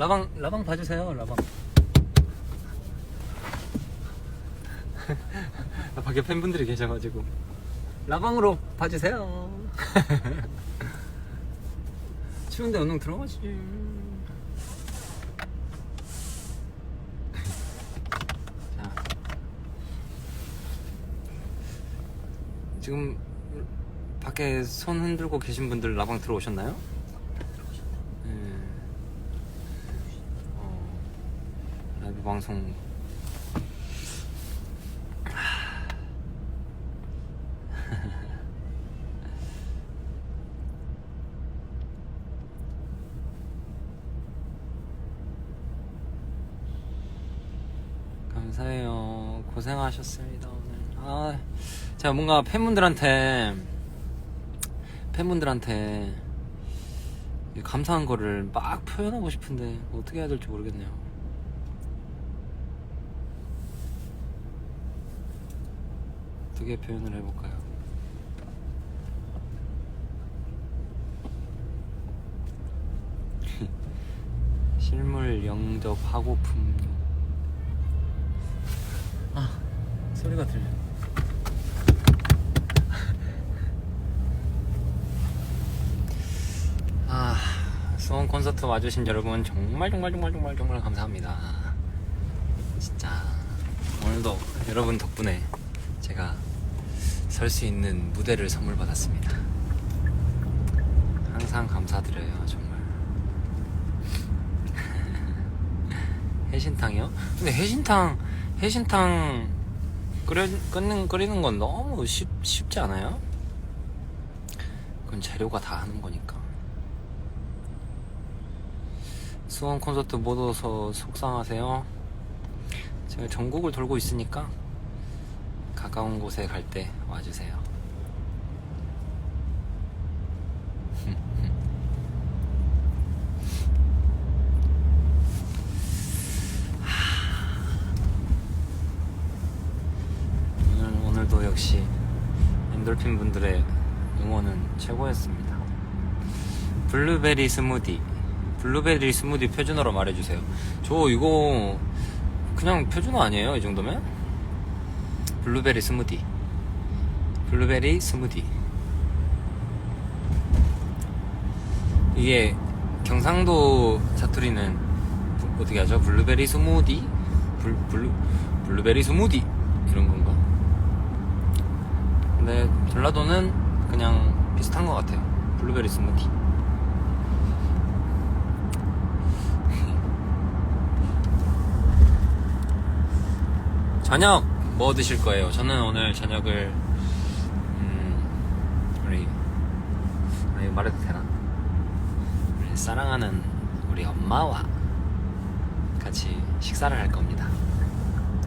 라방 라방 봐주세요 라방. 아, 밖에 팬분들이 계셔가지고. 라방으로 봐주세요. 추운데 운동 들어가지. 자. 지금 밖에 손 흔들고 계신 분들 라방 들어오셨나요? 네. 어, 라 이브 방송 감사해요. 고생하셨습니다 오늘. 아, 제가 뭔가 팬분들한테 팬분들한테 이 감사한 거를 막 표현하고 싶은데 어떻게 해야 될지 모르겠네요. 어떻게 표현을 해볼까요? 실물 영접 하고품요. 아 소리가 들려. 아 수원 콘서트 와주신 여러분 정말 정말 정말 정말 정말 감사합니다. 진짜 오늘도 여러분 덕분에 제가 설 수 있는 무대를 선물 받았습니다. 항상 감사드려요 정말. 해신탕이요? 근데 해신탕 해신탕 끓는 끓이는 건 너무 쉽 쉽지 않아요? 그건 재료가 다 하는 거니까. 수원 콘서트 못 와서 속상하세요? 제가 전국을 돌고 있으니까 가까운 곳에 갈 때 와주세요. 오늘, 오늘도 역시 엔돌핀 분들의 응원은 최고였습니다. 블루베리 스무디. 블루베리 스무디 표준어로 말해주세요. 저 이거 그냥 표준어 아니에요? 이 정도면? 블루베리 스무디. 블루베리 스무디. 이게 경상도 사투리는 부- 어떻게 하죠? 블루베리 스무디? 블, 블루, 블루베리 스무디? 이런 건가? 근데 전라도는 그냥 비슷한 것 같아요. 블루베리 스무디. 저녁 뭐 드실 거예요? 저는 오늘 저녁을 음, 우리 우리 말해도 되나? 우리 사랑하는 우리 엄마와 같이 식사를 할 겁니다.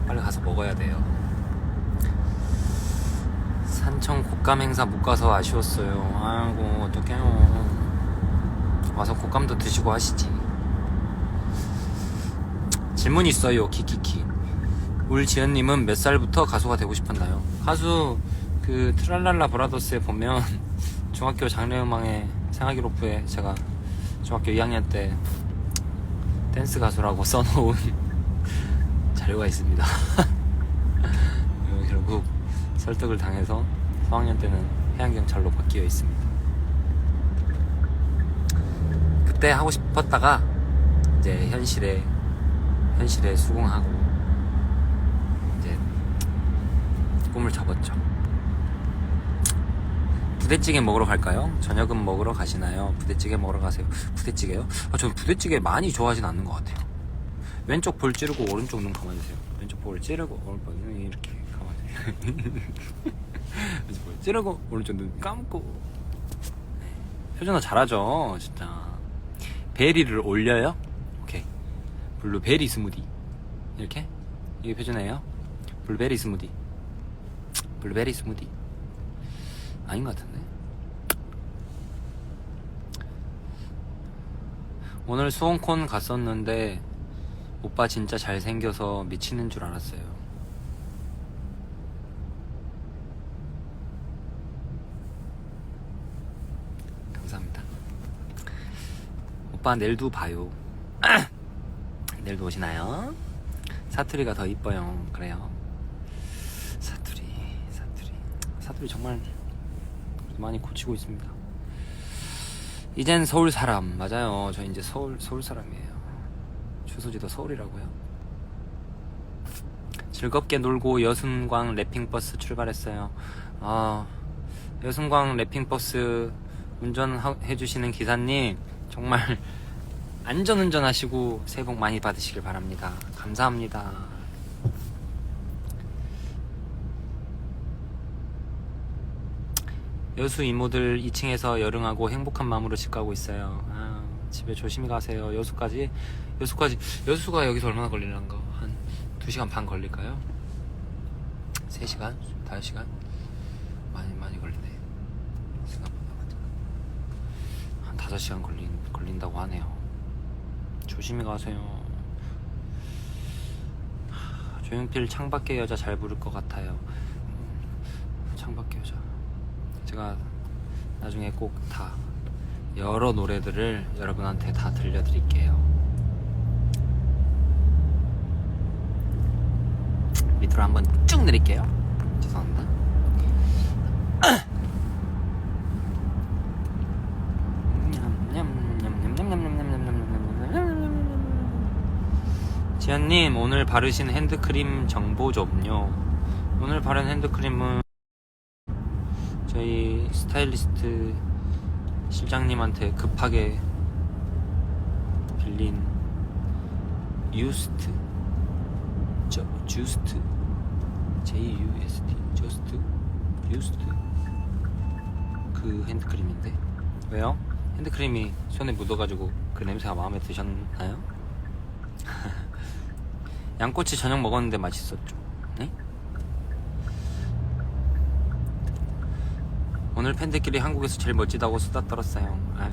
빨리 가서 먹어야 돼요. 산청 곶감 행사 못 가서 아쉬웠어요. 아이고 어떡해요. 와서 곶감도 드시고 하시지. 질문 있어요. 키키키. 울지연님은 몇 살부터 가수가 되고 싶었나요? 가수 그 트랄랄라 브라더스에 보면 중학교 장래희망의 생활기록부에 제가 중학교 2학년 때 댄스 가수라고 써놓은 자료가 있습니다. 결국 설득을 당해서 4학년 때는 해양경찰로 바뀌어 있습니다. 그때 하고 싶었다가 이제 현실에 현실에 수긍하고 이제 꿈을 접었죠. 부대찌개 먹으러 갈까요? 저녁은 먹으러 가시나요? 부대찌개 먹으러 가세요. 부대찌개요? 아, 저는 부대찌개 많이 좋아하진 않는 것 같아요. 왼쪽 볼 찌르고 오른쪽 눈 감아주세요. 왼쪽 볼 찌르고 오른쪽 눈 이렇게 감아주세요. 왼쪽 볼 찌르고 오른쪽 눈 감고. 네. 표준어 잘하죠, 진짜. 베리를 올려요? 오케이. 블루베리 스무디. 이렇게? 이게 표준어예요? 블루베리 스무디. 블루베리 스무디. 아닌 것 같은데. 오늘 수원콘 갔었는데 오빠 진짜 잘생겨서 미치는 줄 알았어요. 감사합니다. 오빠 내일도 봐요. 내일도 오시나요? 사투리가 더 이뻐요. 그래요. 사투리, 사투리. 사투리 정말 많이 고치고 있습니다. 이젠 서울 사람. 맞아요. 저 이제 서울, 서울 사람이에요. 주소지도 서울이라고요. 즐겁게 놀고 여순광 래핑버스 출발했어요. 아, 여순광 래핑버스 운전해 주시는 기사님, 정말 안전 운전하시고 새해 복 많이 받으시길 바랍니다. 감사합니다. 여수 이모들 2층에서 여름하고 행복한 마음으로 집 가고 있어요. 아, 집에 조심히 가세요. 여수까지 여수까지 여수가 여기서 얼마나 걸리는가? 한 2시간 반 걸릴까요? 3시간? 5시간? 많이 많이 걸리네. 생각보다 한 5시간 걸린 걸린다고 하네요. 조심히 가세요. 하, 조용필 창밖의 여자 잘 부를 것 같아요. 음, 창밖의 여자. 제가 나중에 꼭 다 여러 노래들을 여러분한테 다 들려드릴게요. 밑으로 한번 쭉 내릴게요. 죄송합니다. 지연님 오늘 바르신 핸드크림 정보 좀요. 오늘 바른 핸드크림은 저희 스타일리스트 실장님한테 급하게 빌린 유스트 저 주스트 J U S T 저스트 유스트 그 핸드크림인데 왜요? 핸드크림이 손에 묻어가지고 그 냄새가 마음에 드셨나요? 양꼬치 저녁 먹었는데 맛있었죠. 네? 오늘 팬들끼리 한국에서 제일 멋지다고 수다 떨었어요. 아유.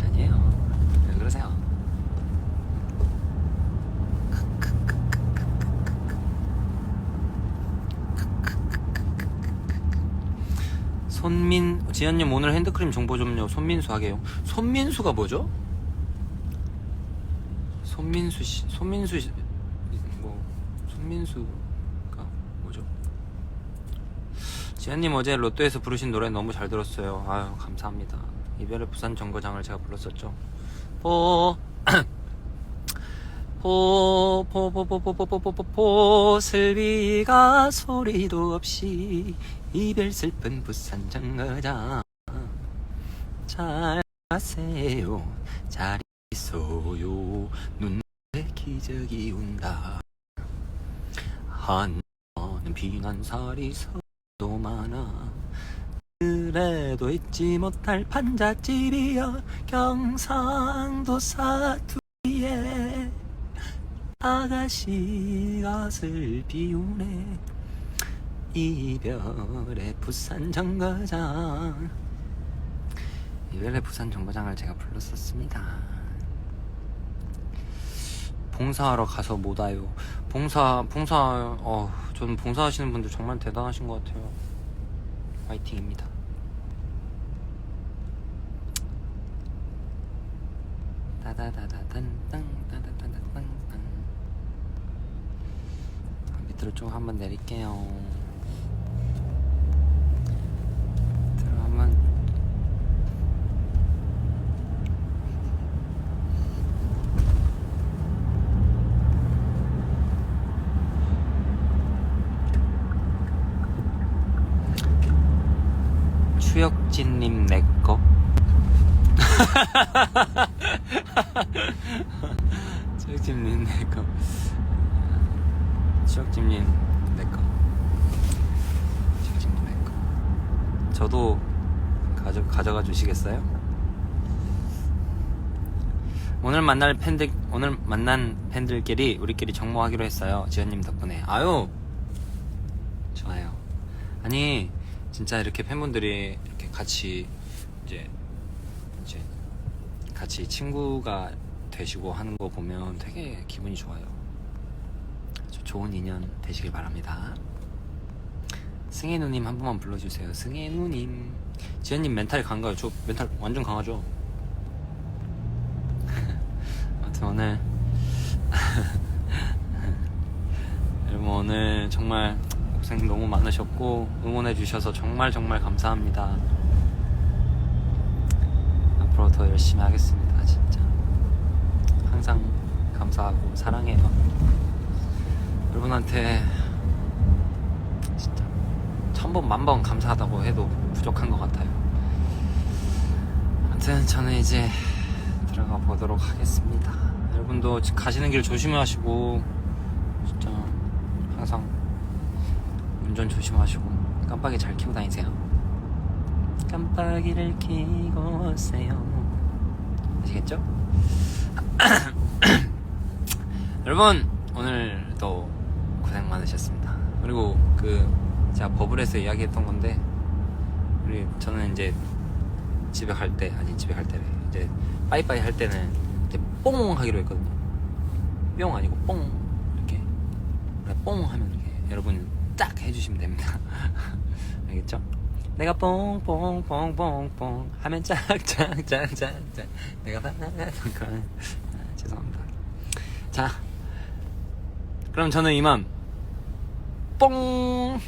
아니에요. 왜 그러세요? 손민 지연님 오늘 핸드크림 정보 좀요. 손민수 하게요. 손민수가 뭐죠? 손민수 씨, 손민수 씨, 뭐 손민수가 뭐죠? 지연님 어제 로또에서 부르신 노래 너무 잘 들었어요. 아유 감사합니다. 이별의 부산 정거장을 제가 불렀었죠. 포 포 포 포 포 포 포 포포 슬비가 소리도 없이 이별 슬픈 부산 정거장 잘 가세요 잘 있어요 눈에 기적이 온다 한 번은 피난살이 서 도 많아. 그래도 잊지 못할 판잣집이여 경상도 사투리에 아가씨가 슬피우네. 이별의 부산 정거장. 이별의 부산 정거장을 제가 불렀었습니다. 봉사하러 가서 못 와요. 봉사 봉사 어 저는 봉사하시는 분들 정말 대단하신 것 같아요. 화이팅입니다. 따다다다단땅 따다다다땅땅 밑으로 좀 한번 내릴게요 밑으로 한번 추혁진님 내꺼 추혁진님 내꺼 추혁진님 내꺼 추혁진님 내꺼 저도 가져, 가져가 주시겠어요? 오늘 만날 팬들 오늘 만난 팬들끼리 우리끼리 정모하기로 했어요 지현님 덕분에. 아유! 좋아요. 아니 진짜 이렇게 팬분들이 같이 이제 이제 같이 친구가 되시고 하는 거 보면 되게 기분이 좋아요. 좋은 인연 되시길 바랍니다. 승혜누님 한 번만 불러주세요. 승혜누님. 지현님 멘탈 강가요. 저 멘탈 완전 강하죠? 아무튼 오늘. 여러분 오늘 정말 고생 너무 많으셨고 응원해주셔서 정말 정말 감사합니다. 앞으로 더 열심히 하겠습니다. 진짜 항상 감사하고 사랑해요. 여러분한테 진짜 천번 만번 감사하다고 해도 부족한 것 같아요. 아무튼 저는 이제 들어가 보도록 하겠습니다. 여러분도 가시는 길 조심하시고 진짜 항상 운전 조심하시고 깜빡이 잘 켜고 다니세요. 깜빡이를 켜고 오세요. 아시겠죠? 여러분 오늘도 고생 많으셨습니다. 그리고 그 제가 버블에서 이야기했던 건데 우리 저는 이제 집에 갈 때 아니 집에 갈 때래 이제 빠이빠이 할 때는 이제 뽕 하기로 했거든요. 뿅 아니고 뽕 이렇게 뽕 하면 이렇게 여러분 딱 해주시면 됩니다. 알겠죠? 내가 뽕뽕뽕뽕뽕. 하면 짝짝짝짝짝. 내가 바라는 건 아, 죄송합니다. 자 그럼 저는 이만 뽕